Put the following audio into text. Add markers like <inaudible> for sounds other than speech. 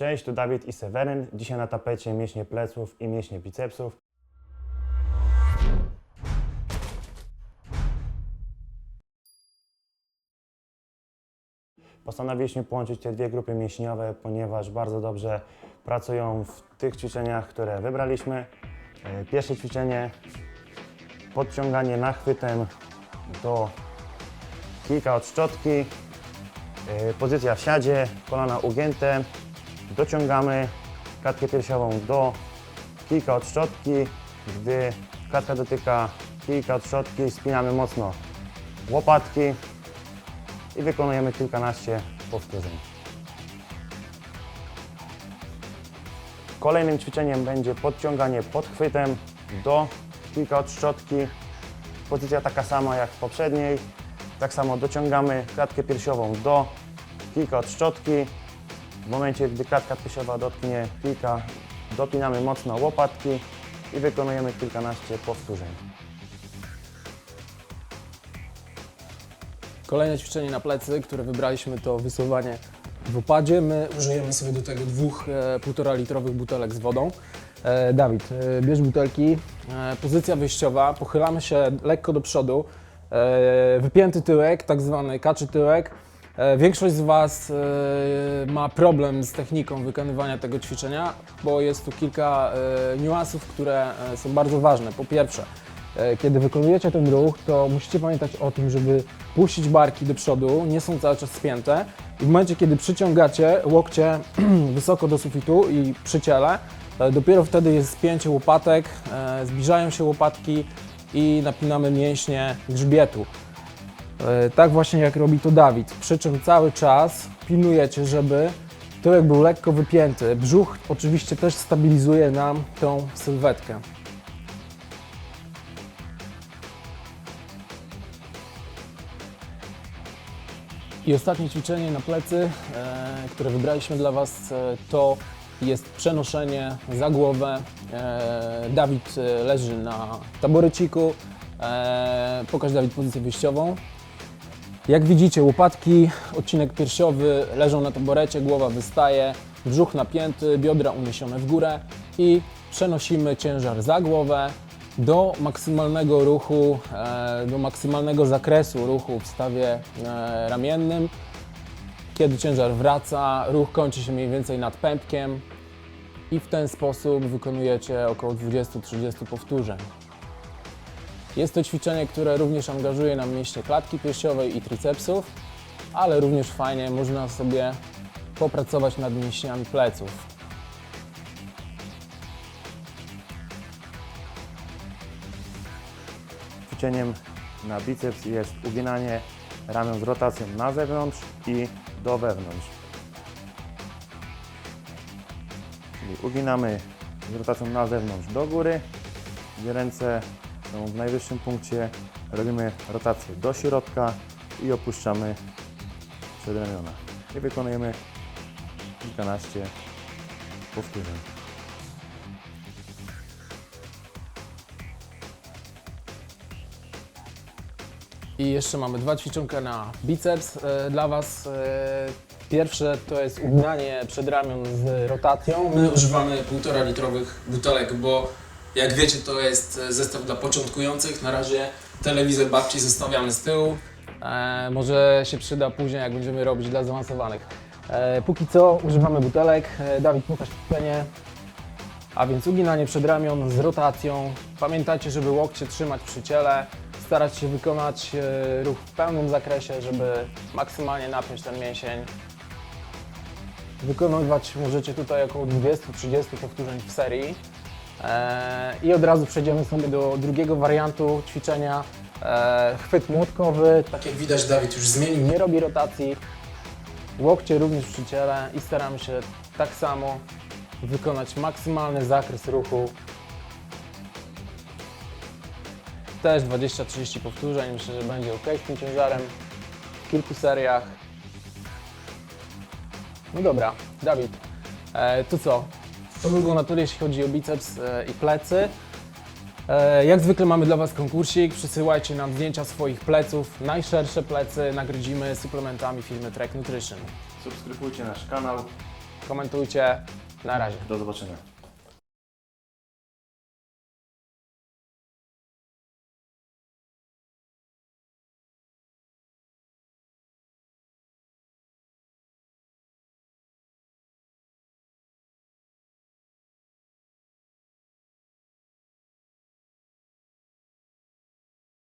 Cześć, tu Dawid i Seweryn. Dzisiaj na tapecie mięśnie pleców i mięśnie bicepsów. Postanowiliśmy połączyć te dwie grupy mięśniowe, ponieważ bardzo dobrze pracują w tych ćwiczeniach, które wybraliśmy. E, Pierwsze ćwiczenie podciąganie nachwytem do kilka od szczotki, e, pozycja w siadzie, kolana ugięte, dociągamy klatkę piersiową do kilka od szczotki, gdy klatka dotyka kilka od szczotki, spinamy mocno łopatki i wykonujemy kilkanaście powtórzeń. Kolejnym ćwiczeniem będzie podciąganie podchwytem do kilka od szczotki. Pozycja taka sama jak w poprzedniej. Tak samo dociągamy klatkę piersiową do kilka od szczotki. Momencie, gdy klatka piersiowa dotknie kilka, dopinamy mocno łopatki i wykonujemy kilkanaście powtórzeń. Kolejne ćwiczenie na plecy, które wybraliśmy to wysuwanie w opadzie. My użyjemy sobie do tego dwóch e, półtora litrowych butelek z wodą. E, Dawid, e, bierz butelki. E, pozycja wyjściowa, pochylamy się lekko do przodu. E, wypięty tyłek, tak zwany kaczy tyłek. E, Większość z Was e, ma problem z techniką wykonywania tego ćwiczenia, bo jest tu kilka e, niuansów, które są bardzo ważne. Po pierwsze, kiedy wykonujecie ten ruch, to musicie pamiętać o tym, żeby puścić barki do przodu, nie są cały czas spięte i w momencie, kiedy przyciągacie łokcie <clears throat> wysoko do sufitu i przy ciele, dopiero wtedy jest spięcie łopatek, zbliżają się łopatki i napinamy mięśnie grzbietu. E, Tak właśnie jak robi to Dawid. Przy czym cały czas pilnujecie, żeby tyłek był lekko wypięty. Brzuch oczywiście też stabilizuje nam tą sylwetkę. I ostatnie ćwiczenie na plecy, e, które wybraliśmy dla Was, e, to jest przenoszenie za głowę. Dawid leży na taboreciku. Pokaż Dawid pozycję wyjściową. Jak widzicie, łopatki, odcinek piersiowy leżą na taborecie, głowa wystaje, brzuch napięty, biodra uniesione w górę i przenosimy ciężar za głowę do maksymalnego ruchu, e, do maksymalnego zakresu ruchu w stawie e, ramiennym. Kiedy ciężar wraca, ruch kończy się mniej więcej nad pępkiem i w ten sposób wykonujecie około 20-30 powtórzeń. Jest to ćwiczenie, które również angażuje nam mięśnie klatki piersiowej i tricepsów, ale również fajnie można sobie popracować nad mięśniami pleców. Ćwiczeniem na biceps jest uginanie ramion z rotacją na zewnątrz i do wewnątrz. Czyli uginamy z rotacją na zewnątrz do góry, gdzie ręce w najwyższym punkcie. Robimy rotację do środka i opuszczamy przedramiona. I wykonujemy kilkanaście powtórzeń. I jeszcze mamy dwa ćwiczonka na biceps e, dla Was. E, pierwsze to jest uginanie przedramion z rotacją. My używamy półtora litrowych butelek, bo jak wiecie to jest e, zestaw dla początkujących. Na razie telewizor babci zostawiamy z tyłu. E, może się przyda później, jak będziemy robić dla zaawansowanych. E, póki co używamy butelek. E, Dawid, pokaż ćwiczenie. A więc uginanie przedramion z rotacją. Pamiętajcie, żeby łokcie trzymać przy ciele, starać się wykonać e, ruch w pełnym zakresie, żeby maksymalnie napiąć ten mięsień. Wykonywać możecie tutaj około 20-30 powtórzeń w serii. E, I od razu przejdziemy sobie do drugiego wariantu ćwiczenia. E, chwyt młotkowy. Tak jak widać Dawid już zmienił, nie robi rotacji. Łokcie również przy ciele i staramy się tak samo wykonać maksymalny zakres ruchu. Też 20-30 powtórzeń, myślę, że będzie ok z tym ciężarem w kilku seriach. No dobra, Dawid, e, to co? To by było na tyle, jeśli chodzi o biceps e, i plecy. E, jak zwykle mamy dla Was konkursik, przysyłajcie nam zdjęcia swoich pleców, najszersze plecy nagrodzimy suplementami firmy Trek Nutrition. Subskrybujcie nasz kanał, komentujcie. Na razie. Do zobaczenia.